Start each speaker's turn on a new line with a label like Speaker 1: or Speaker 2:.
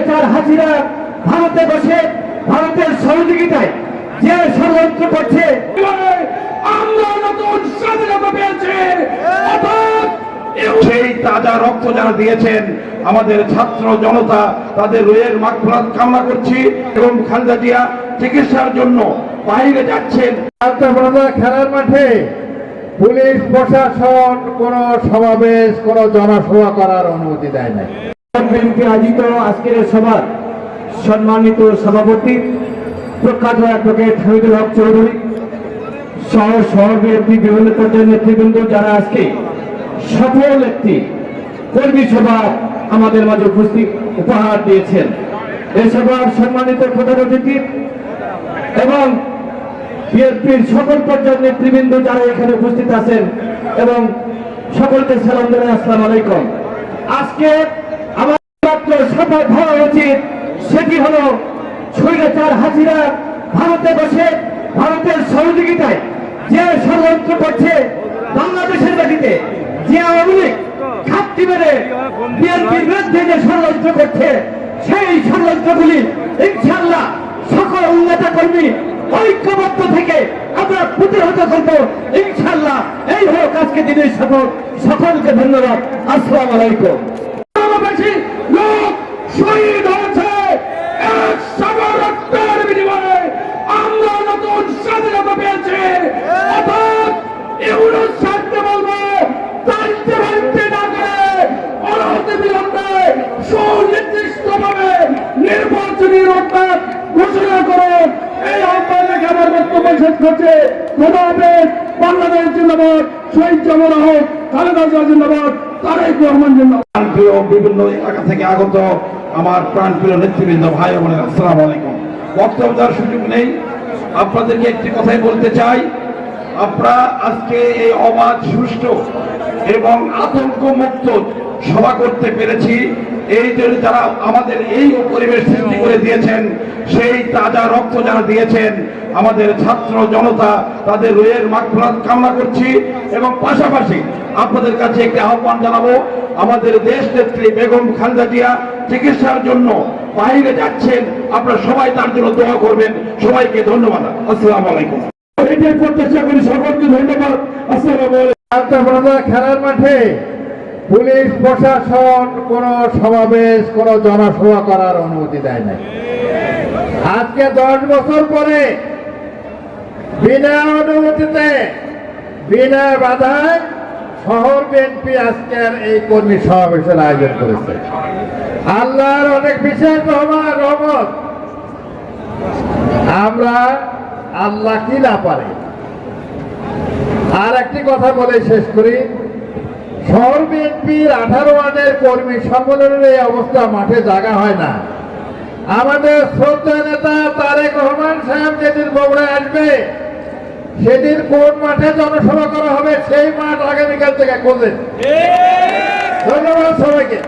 Speaker 1: স্বৈরাচার হাসিনা ভারতে বসে, ভারতের সহযোগিতায় যে ষড়যন্ত্র করছে
Speaker 2: সেই তাজা রক্ত যারা দিয়েছেন, আমাদের ছাত্র জনতা, তাদের রোয়ের মাগফিরাত কামনা করছি এবং খালেদা জিয়া চিকিৎসার জন্য বাইরে যাচ্ছেন।
Speaker 3: খেলার মাঠে পুলিশ প্রশাসন কোন সমাবেশ, কোন জনসভা করার অনুমতি দেয় নাই।
Speaker 1: আয়োজিত আজকের সভার সম্মানিত সভাপতি প্রখ্যাত অ্যাডভোকেট হামিদুল হক চৌধুরী সহ শহর বিএনপি বিভিন্ন পর্যায়ের নেতৃবৃন্দ যারা আজকে সফল একটি কর্মী সভা আমাদের মাঝে উপস্থিত, উপহার দিয়েছেন। এ সভার সম্মানিত প্রধান অতিথি এবং বিএনপির সকল পর্যায়ের নেতৃবৃন্দ যারা এখানে উপস্থিত আছেন এবং সকলকে সালাম জানাই, আসসালামু আলাইকুম। আজকে শপথ হওয়া উচিত। সেটি হলো স্বৈরাচার হাসিনা ভারতে বসে, ভারতের সহযোগিতায় যে ষড়যন্ত্র করছে বাংলাদেশের মাটিতে যে আওয়ামী লীগ ঘাপটি মেরে বিএনপির বিরুদ্ধে যে ষড়যন্ত্র করছে, সেই ষড়যন্ত্রগুলি ইনশাল্লাহ সকল উন্নত কর্মী ঐক্যবদ্ধ থেকে আমরা প্রতিহত করব। ইনশাল্লাহ এই হোক আজকে দিনের শপথ সকলকে ধন্যবাদ। আসসালামু আলাইকুম।
Speaker 4: শহীদ হয়েছে এক সাগর রক্তের বিনিময়ে। আমরা নতুন স্বাধীনতা পেয়েছি। অর্থাৎ ইউরোপ ছাড়তে বলব, দায়িত্ব ভাঙতে না করে অনতি বিলম্বে সুনির্দিষ্টভাবে নির্বাচনী রোডম্যাপ ঘোষণা করুন এই আহ্বান রেখে আমার বক্তব্য শেষ করছে। খোদা হাফেজ, বাংলাদেশ জিন্দাবাদ, শহীদ জামাল হোক খালেদা জিন্দাবাদ, তারেক রহমান জিন্দাবাদ।
Speaker 2: বিভিন্ন এলাকা থেকে আগত আমার প্রাণপ্রিয় নেতৃবৃন্দ, ভাই বোনেরা, আসসালামু আলাইকুম। বক্তব্য দেওয়ার সুযোগ নেই। আপনাদেরকে একটি কথাই বলতে চাই। আমরা আজকে এই অবাধ, সুষ্ঠু এবং আতঙ্ক মুক্ত সভা করতে পেরেছি। এই জন্য যারা আমাদের এই পরিবেশ সৃষ্টি করে দিয়েছেন, সেই তাজা রক্ত যারা দিয়েছেন, আমাদের ছাত্র জনতা, তাদের রোয়ের মাগফিরাত কামনা করছি এবং পাশাপাশি আপনাদের কাছে একটি আহ্বান জানাব। আমাদের দেশ নেত্রী বেগম খালেদা জিয়া চিকিৎসার জন্য বাইরে যাচ্ছেন, আপনারা সবাই তার জন্য দোয়া করবেন। সবাইকে ধন্যবাদ। আসসালামু আলাইকুম।
Speaker 4: এটাই প্রত্যাশা করি সকলকে ধন্যবাদ। আসসালামু
Speaker 3: আন্তঃপ্রদেশ খেলার মাঠে পুলিশ প্রশাসন কোন সমাবেশ, কোন জনসভা করার অনুমতি দেয় নাই। আজকে দশ বছর পরে বিনা অনুমতিতে, বিনা বাধায় শহর বিএনপি আজকের এই কর্মী সমাবেশের আয়োজন করেছে। আল্লাহর অনেক বিশেষ রহমান, রহমত। আমরা আল্লাহ কি না পারে? আর একটি কথা বলে শেষ করি। শহর বিএনপির আঠারো ওয়ার্ডের কর্মী সম্মেলনের এই অবস্থা মাঠে জাগা হয় না। আমাদের শ্রদ্ধা নেতা তারেক রহমান সাহেব যেদিন বগুড়ায় আসবে সেদিন কোন মাঠে জনসভা করা হবে সেই মাঠ আগামীকাল থেকে খোঁজেন ধন্যবাদ সবাইকে।